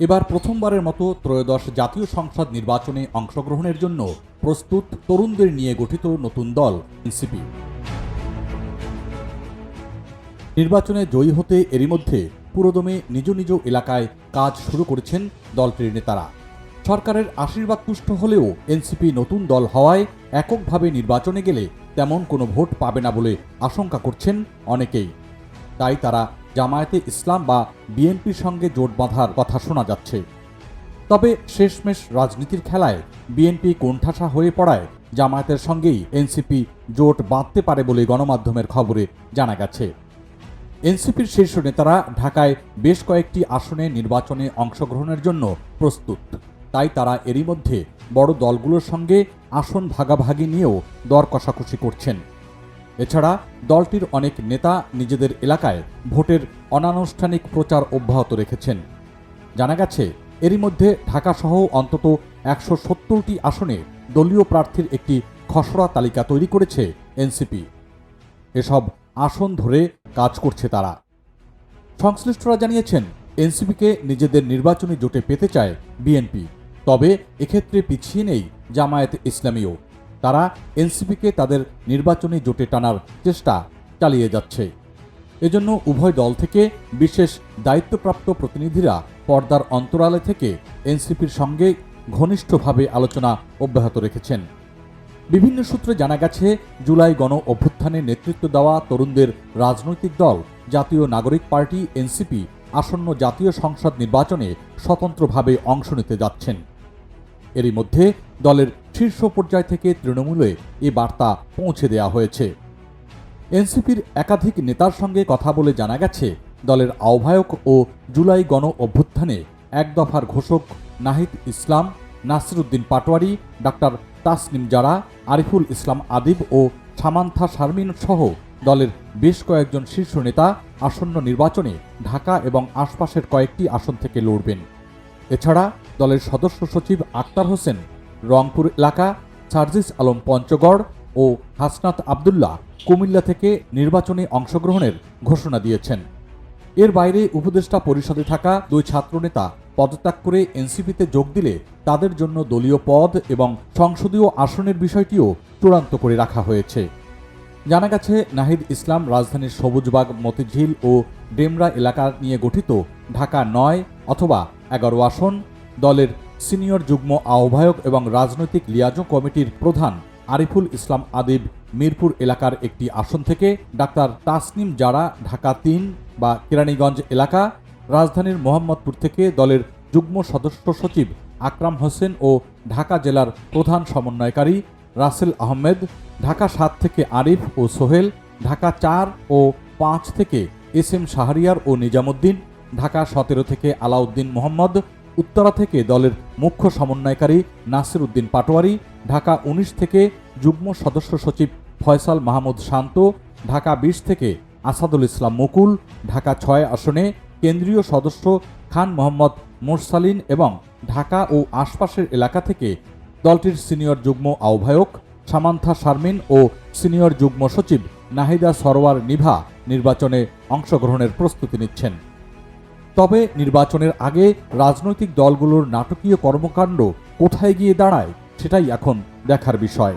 এবার প্রথমবারের মতো ত্রয়োদশ জাতীয় সংসদ নির্বাচনে অংশগ্রহণের জন্য প্রস্তুত তরুণদের নিয়ে গঠিত নতুন দল, এনসিপি। নির্বাচনে জয়ী হতে এরই মধ্যে পুরোদমে নিজ নিজ এলাকায় কাজ শুরু করেছেন দলটির নেতারা। সরকারের আশীর্বাদ তুষ্ট হলেও এনসিপি নতুন দল হওয়ায় এককভাবে নির্বাচনে গেলে তেমন কোনো ভোট পাবে না বলে আশঙ্কা করছেন অনেকেই। তাই তারা জামায়াতে ইসলাম বা বিএনপির সঙ্গে জোট বাঁধার কথা শোনা যাচ্ছে। তবে শেষমেশ রাজনীতির খেলায় বিএনপি কোণঠাসা হয়ে পড়ায় জামায়াতের সঙ্গেই এনসিপি জোট বাঁধতে পারে বলে গণমাধ্যমের খবরে জানা গেছে। এনসিপির শীর্ষ নেতারা ঢাকায় বেশ কয়েকটি আসনে নির্বাচনে অংশগ্রহণের জন্য প্রস্তুত। তাই তারা এরই মধ্যে বড় দলগুলোর সঙ্গে আসন ভাগাভাগি নিয়েও দর কষাকষি করছেন। এছাড়া দলটির অনেক নেতা নিজেদের এলাকায় ভোটের অনানুষ্ঠানিক প্রচার অব্যাহত রেখেছেন। জানা গেছে, এরই মধ্যে ঢাকাসহ অন্তত একশো সত্তরটি আসনে দলীয় প্রার্থীর একটি খসড়া তালিকা তৈরি করেছে এনসিপি। এসব আসন ধরে কাজ করছে তারা। সংশ্লিষ্টরা জানিয়েছেন, এনসিপিকে নিজেদের নির্বাচনী জোটে পেতে চায় বিএনপি। তবে এক্ষেত্রে পিছিয়ে নেই জামায়াত ইসলামীও। তারা এনসিপিকে তাদের নির্বাচনী জোটে টানার চেষ্টা চালিয়ে যাচ্ছে। এজন্য উভয় দল থেকে বিশেষ দায়িত্বপ্রাপ্ত প্রতিনিধিরা পর্দার অন্তরালে থেকে এনসিপির সঙ্গে ঘনিষ্ঠভাবে আলোচনা অব্যাহত রেখেছেন। বিভিন্ন সূত্রে জানা গেছে, জুলাই গণ অভ্যুত্থানে নেতৃত্ব দেওয়া তরুণদের রাজনৈতিক দল, জাতীয় নাগরিক পার্টি, এনসিপি আসন্ন জাতীয় সংসদ নির্বাচনে স্বতন্ত্রভাবে অংশ নিতে যাচ্ছেন। এরই মধ্যে দলের শীর্ষ পর্যায় থেকে তৃণমূলে এ বার্তা পৌঁছে দেওয়া হয়েছে। এনসিপির একাধিক নেতার সঙ্গে কথা বলে জানা গেছে, দলের আহ্বায়ক ও জুলাই গণ অভ্যুত্থানে এক দফার ঘোষক নাহিদ ইসলাম, নাসিরুদ্দিন পাটোয়ারি, ডাক্তার তাসনিম জারা, আরিফুল ইসলাম আদিব ও সামান্থা শারমিন সহ দলের বেশ কয়েকজন শীর্ষ নেতা আসন্ন নির্বাচনে ঢাকা এবং আশপাশের কয়েকটি আসন থেকে লড়বেন। এছাড়া দলের সদস্য সচিব আক্তার হোসেন, রংপুর এলাকা, সার্জিস আলম পঞ্চগড় ও হাসনাত আবদুল্লাহ কুমিল্লা থেকে নির্বাচনে অংশগ্রহণের ঘোষণা দিয়েছেন। এর বাইরে উপদেষ্টা পরিষদে থাকা দুই ছাত্রনেতা পদত্যাগ করে এনসিপিতে যোগ দিলে তাদের জন্য দলীয় পদ এবং সংসদীয় আসনের বিষয়টিও চূড়ান্ত করে রাখা হয়েছে। জানা গেছে, নাহিদ ইসলাম রাজধানীর সবুজবাগ, মতিঝিল ও ডেমরা এলাকা নিয়ে গঠিত ঢাকা নয় অথবা এগারো আসন দলের সিনিয়র যুগ্ম আহ্বায়ক এবং রাজনৈতিক লিয়াজো কমিটির প্রধান আরিফুল ইসলাম আদিব মিরপুর এলাকার একটি আসন থেকে ডাক্তার তাসনিম জারা, ঢাকা তিন বা কেরানীগঞ্জ এলাকা, রাজধানীর মোহাম্মদপুর থেকে দলের যুগ্ম সদস্য সচিব আকরাম হোসেন ও ঢাকা জেলার প্রধান সমন্বয়কারী রাসেল আহমেদ, ঢাকা সাত থেকে আরিফ ও সোহেল, ঢাকা চার ও পাঁচ থেকে এস এম শাহরিয়ার ও নিজামুদ্দিন, ঢাকা সতেরো থেকে আলাউদ্দিন মোহাম্মদ উত্তরা থেকে দলের মুখ্য সমন্বয়কারী নাসির উদ্দিন পাটোয়ারি, ঢাকা উনিশ থেকে যুগ্ম সদস্য সচিব ফয়সাল মাহমুদ শান্ত, ঢাকা বিশ থেকে আসাদুল ইসলাম মুকুল, ঢাকা ছয় আসনে কেন্দ্রীয় সদস্য খান মোহাম্মদ মোরসালিন এবং ঢাকা ও আশপাশের এলাকা থেকে দলটির সিনিয়র যুগ্ম আহ্বায়ক সামান্থা শারমিন ও সিনিয়র যুগ্ম সচিব নাহিদা সরোয়ার নিভা নির্বাচনে অংশগ্রহণের প্রস্তুতি নিচ্ছেন। তবে নির্বাচনের আগে রাজনৈতিক দলগুলোর নাটকীয় কর্মকাণ্ড কোথায় গিয়ে দাঁড়ায় সেটাই এখন দেখার বিষয়।